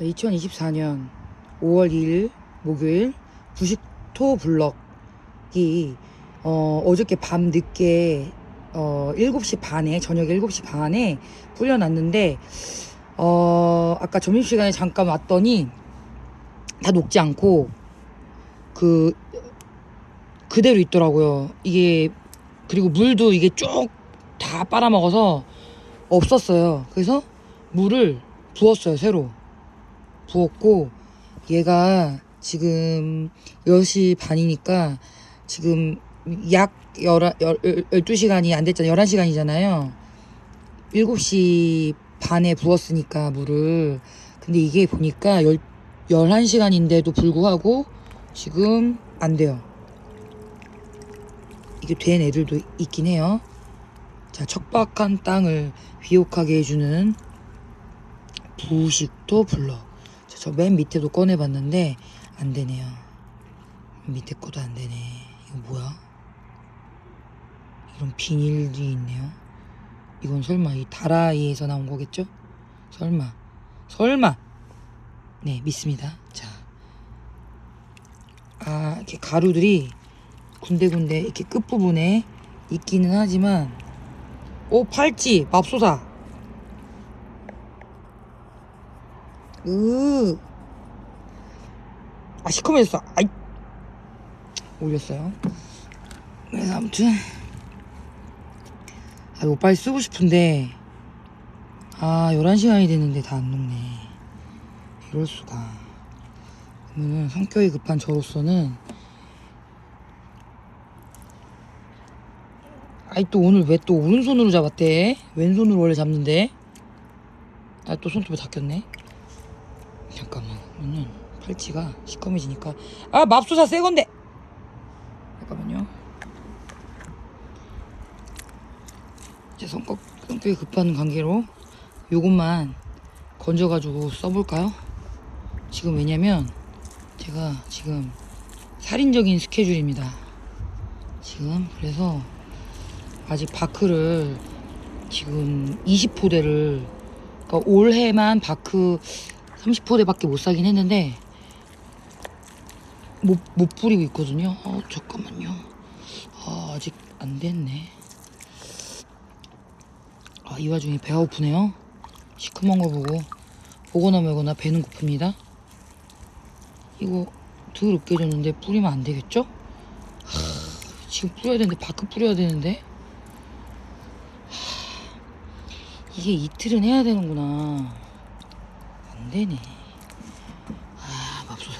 2024년 5월 2일 목요일 부식토 블럭이 어, 어저께 밤 늦게 어, 7시 반에 저녁 7시 반에 불려놨는데 어, 아까 점심시간에 잠깐 왔더니 다 녹지 않고 그 그대로 있더라고요. 이게 그리고 물도 이게 쭉 다 빨아먹어서 없었어요. 그래서 물을 부었어요, 새로. 부었고, 얘가 지금 10시 반이니까 지금 약 12시간이 안 됐잖아요. 11시간이잖아요. 7시 반에 부었으니까 물을. 근데 이게 보니까 10, 11시간인데도 불구하고 지금 안 돼요. 이게 된 애들도 있긴 해요. 자, 척박한 땅을 비옥하게 해주는 부식도 블럭. 저 맨 밑에도 꺼내봤는데 안 되네요. 밑에 거도 안 되네. 이거 뭐야? 이런 비닐이 있네요. 이건 설마 이 다라이에서 나온 거겠죠? 설마. 설마. 네, 믿습니다. 자. 아, 이렇게 가루들이 군데군데 이렇게 끝부분에 있기는 하지만 오 팔찌 맙소사 으. 아 시커매졌어 아이. 올렸어요. 그래서 아무튼. 아 이거 빨리 쓰고 싶은데. 아 11시간이 됐는데 다 안 녹네. 이럴 수가. 그러면은 성격이 급한 저로서는. 아이 또 오늘 왜 또 오른손으로 잡았대? 왼손으로 원래 잡는데? 아 또 손톱에 닦였네 잠깐만 그러면은 팔찌가 시커매지니까. 아 맙소사 새 건데! 잠깐만요. 제 성격, 성격이 급한 관계로 요것만 건져가지고 써볼까요? 지금 왜냐면 제가 지금 살인적인 스케줄입니다. 지금 그래서 아직 바크를 지금 20포대를 그러니까 올해만 바크 30포대밖에 못 사긴 했는데 못, 못 뿌리고 있거든요. 어, 잠깐만요. 아, 아직 안 됐네. 아, 이 와중에 배가 고프네요. 시커먼 거 보고 보거나 말거나 배는 고픕니다. 이거 더럽게 줬는데 뿌리면 안 되겠죠? 하, 지금 뿌려야 되는데 바크 뿌려야 되는데 이게 이틀은 해야 되는구나. 안 되네. 아, 맙소사.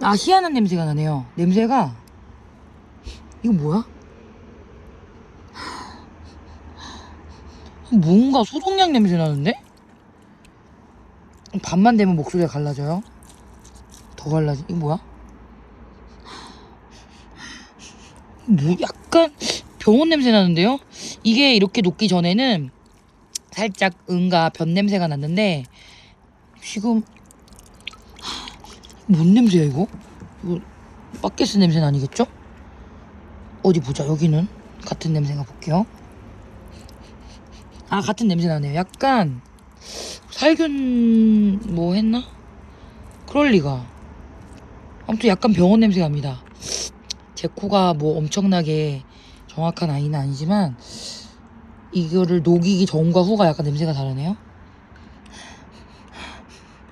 아, 희한한 냄새가 나네요. 냄새가. 이거 뭐야? 뭔가 소독약 냄새 나는데? 밤만 되면 목소리가 갈라져요. 더 갈라지. 이거 뭐야? 뭐 약간 병원 냄새 나는데요? 이게 이렇게 녹기 전에는 살짝 응가 변 냄새가 났는데 지금 뭔 냄새야 이거? 이거 바게스 냄새는 아니겠죠? 어디 보자 여기는 같은 냄새가 볼게요 아 같은 냄새 나네요 약간 살균 뭐 했나? 그럴 리가 아무튼 약간 병원 냄새 갑니다 제 코가 뭐 엄청나게 정확한 아이는 아니지만 이거를 녹이기 전과 후가 약간 냄새가 다르네요.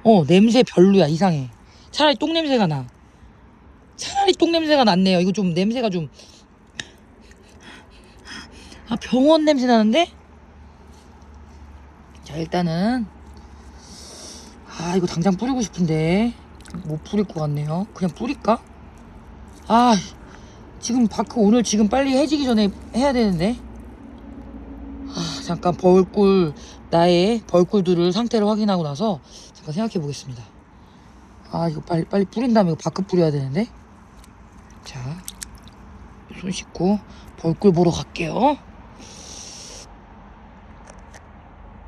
어 냄새 별로야 이상해. 차라리 똥 냄새가 나. 차라리 똥 냄새가 낫네요. 이거 좀 냄새가 좀. 아 병원 냄새 나는데? 자 일단은 아 이거 당장 뿌리고 싶은데 못 뿌릴 것 같네요. 그냥 뿌릴까? 아 지금 바크 오늘 지금 빨리 해지기 전에 해야 되는데 아, 잠깐 벌꿀 나의 벌꿀들을 상태를 확인하고 나서 잠깐 생각해 보겠습니다. 아 이거 빨리 빨리 뿌린 다음에 이거 바크 뿌려야 되는데. 자 손 씻고 벌꿀 보러 갈게요